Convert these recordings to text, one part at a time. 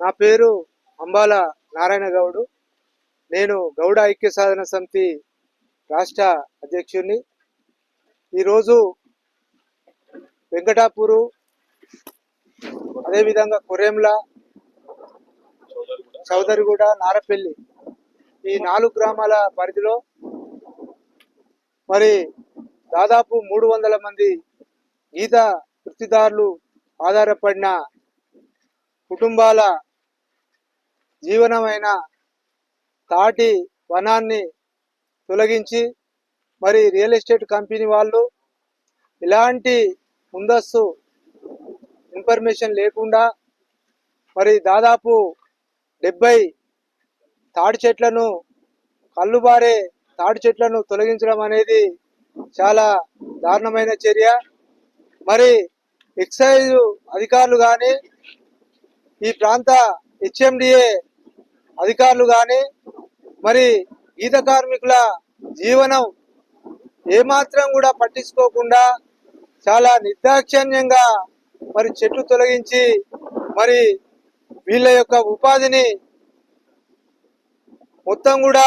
నా పేరు అంబాల నారాయణ గౌడు. నేను గౌడ ఐక్య సాధన సమితి రాష్ట్ర అధ్యక్షుడిని. ఈరోజు వెంకటాపూరు అదేవిధంగా కొరేంల చౌదరిగూడ నారపల్లి ఈ నాలుగు గ్రామాల పరిధిలో మరి దాదాపు మూడు వందల మంది ఈత వృత్తిదారులు ఆధారపడిన కుటుంబాల జీవనమైన తాటి వనాన్ని తొలగించి మరి రియల్ ఎస్టేట్ కంపెనీ వాళ్ళు ఇలాంటి ముందస్తు ఇన్ఫర్మేషన్ లేకుండా మరి దాదాపు డెబ్బై తాడి చెట్లను కళ్ళుబారే తాడి చెట్లను తొలగించడం అనేది చాలా దారుణమైన చర్య. మరి ఎక్సైజ్ అధికారులు కానీ ఈ ప్రాంత హెచ్ఎండిఏ అధికారులు కానీ మరి గీత కార్మికుల జీవనం ఏమాత్రం కూడా పట్టించుకోకుండా చాలా నిర్దాక్షిణ్యంగా మరి చెట్లు తొలగించి మరి వీళ్ళ యొక్క ఉపాధిని మొత్తం కూడా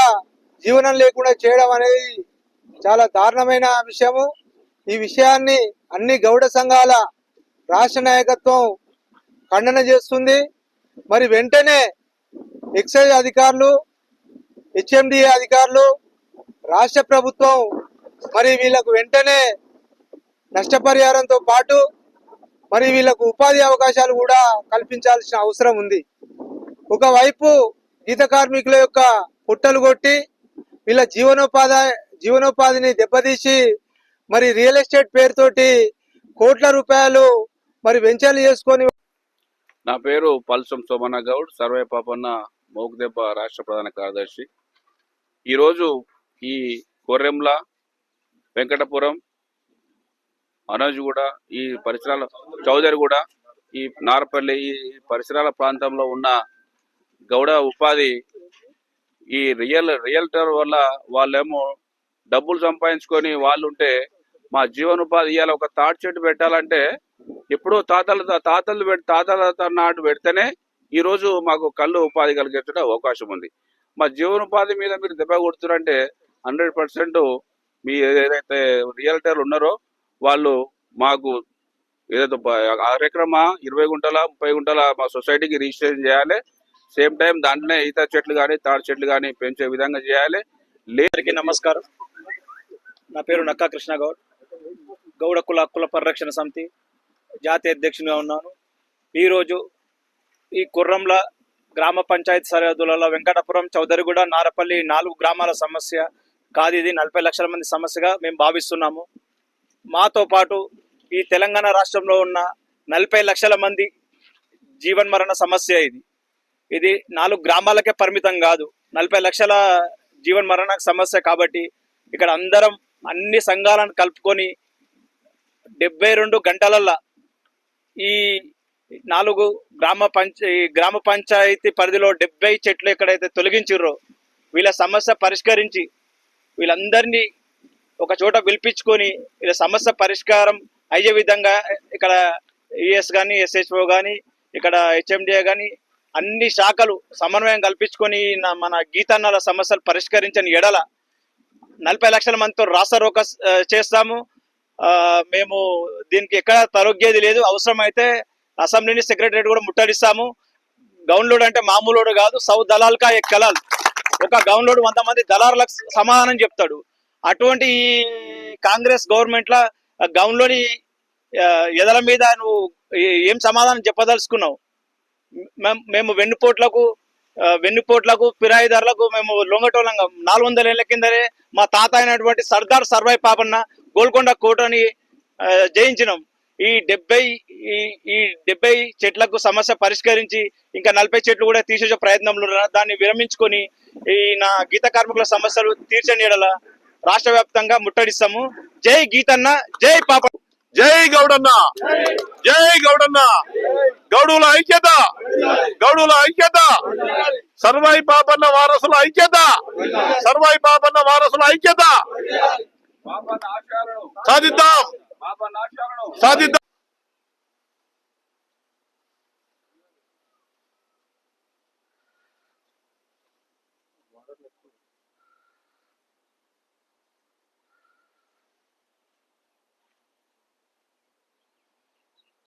జీవనం లేకుండా చేయడం అనేది చాలా దారుణమైన విషయము. ఈ విషయాన్ని అన్ని గౌడ సంఘాల రాష్ట్ర నాయకత్వం ఖండన చేస్తుంది. మరి వెంటనే ఎక్సైజ్ అధికారులు హెచ్ఎండిఏ అధికారులు రాష్ట్ర ప్రభుత్వం మరి వీళ్ళకు వెంటనే నష్టపరిహారంతో పాటు మరి వీళ్ళకు ఉపాధి అవకాశాలు కూడా కల్పించాల్సిన అవసరం ఉంది. ఒకవైపు గీత కార్మికుల యొక్క పుట్టలు కొట్టి వీళ్ళ జీవనోపాధి జీవనోపాధిని దెబ్బతీసి మరి రియల్ ఎస్టేట్ పేరుతోటి కోట్ల రూపాయలు మరి వెంచర్లు చేసుకొని నా పేరు పల్సం సోమన్న గౌడ్ సర్వే పాపన్న మోగుదెబ్బ రాష్ట్ర ప్రధాన కార్యదర్శి. ఈరోజు ఈ కొర్రెంల వెంకటపురం అనోజ్గూడ ఈ పరిసరాల చౌదరిగూడ ఈ నారపల్లి ఈ పరిసరాల ప్రాంతంలో ఉన్న గౌడ ఉపాధి ఈ రియల్ రియల్టర్ వల్ల వాళ్ళేమో డబ్బులు సంపాదించుకొని వాళ్ళు ఉంటే మా జీవనోపాధి ఇవాళ ఒక తాటి చెట్టు పెట్టాలంటే ఎప్పుడో తాతల తాతలు తాతల నాటు పెడితేనే ఈరోజు మాకు కళ్ళు ఉపాధి కలిగేట అవకాశం ఉంది. మా జీవనోపాధి మీద మీరు దెబ్బ కొడుతున్నారంటే హండ్రెడ్ పర్సెంట్ మీ ఏదైతే రియల్టర్లు ఉన్నారో వాళ్ళు మాకు ఏదైతే కార్యక్రమ ఇరవై గుంటల ముప్పై గుంటల మా సొసైటీకి రిజిస్ట్రేషన్ చేయాలి. సేమ్ టైం దాంట్లోనే ఈత చెట్లు కానీ తాడి చెట్లు కానీ పెంచే విధంగా చేయాలి. లే నమస్కారం. నా పేరు నక్కా కృష్ణ గౌడ్ గౌడ కుల కుల పరిరక్షణ సమితి. జాతీయ అధ్యక్షునిగా ఉన్నాను. ఈరోజు ఈ కుర్రంల గ్రామ పంచాయతీ సరిహద్దులలో వెంకటపురం చౌదరిగూడ నారపల్లి నాలుగు గ్రామాల సమస్య కాదు ఇది. నలభై లక్షల మంది సమస్యగా మేము భావిస్తున్నాము. మాతో పాటు ఈ తెలంగాణ రాష్ట్రంలో ఉన్న నలభై లక్షల మంది జీవన్మరణ సమస్య ఇది. ఇది నాలుగు గ్రామాలకే పరిమితం కాదు. నలభై లక్షల జీవన్ మరణ సమస్య కాబట్టి ఇక్కడ అందరం అన్ని సంఘాలను కలుపుకొని డెబ్బై రెండు గంటలల్లో ఈ నాలుగు గ్రామ పంచ గ్రామ పంచాయతీ పరిధిలో డెబ్బై చెట్లు ఎక్కడైతే తొలగించిర్రో వీళ్ళ సమస్య పరిష్కరించి వీళ్ళందరినీ ఒక చోట పిలిపించుకొని వీళ్ళ సమస్య పరిష్కారం అయ్యే విధంగా ఇక్కడ ఈఎస్ కానీ ఎస్హెచ్ఓ కానీ ఇక్కడ హెచ్ఎండిఏ కానీ అన్ని శాఖలు సమన్వయం కల్పించుకొని మన గీతన్నల సమస్యలు పరిష్కరించని ఎడల నలభై లక్షల మందితో రాసరోక చేస్తాము. మేము దీనికి ఎక్కడ తరొగ్గేది లేదు. అవసరమైతే అసెంబ్లీని సెక్రటరేట్ కూడా ముట్టడిస్తాము. గౌన్లోడ్ అంటే మామూలోడు కాదు. సౌ దళాల్కా ఎక్ కలాల్. ఒక గౌన్లోడ్ వంద మంది దళారులకు సమాధానం చెప్తాడు. అటువంటి ఈ కాంగ్రెస్ గవర్నమెంట్ల గౌన్లోని ఎదల మీద నువ్వు ఏం సమాధానం చెప్పదలుచుకున్నావు? మేము వెన్నుపోట్లకు వెన్నుపోట్లకు ఫిరాయిదారులకు మేము లొంగటోళంగా నాలుగు వందల ఏళ్ళ కిందనే మా తాత అయినటువంటి సర్దార్ సర్వై పాపన్న గోల్కొండ కోటని జయించినాం. ఈ డెబ్బై ఈ ఈ డెబ్బై చెట్లకు సమస్య పరిష్కరించి ఇంకా నలభై చెట్లు కూడా తీసేసే ప్రయత్నంలో దాన్ని విరమించుకొని ఈ నా గీత కార్మికుల సమస్యలు తీర్చని రాష్ట్ర వ్యాప్తంగా ముట్టడిస్తాము. జై గీతన్న జై పాప జై గౌడన్న. జై గౌడన్న. గౌడుల ఐక్యత. గౌడుల ఐక్యత. సర్వాయి పాపన్న వారసుల ఐక్యత. సర్వాయి పాపన్న వారసుల ఐక్యత. సాధిద్దాం. సాధిద్దాం.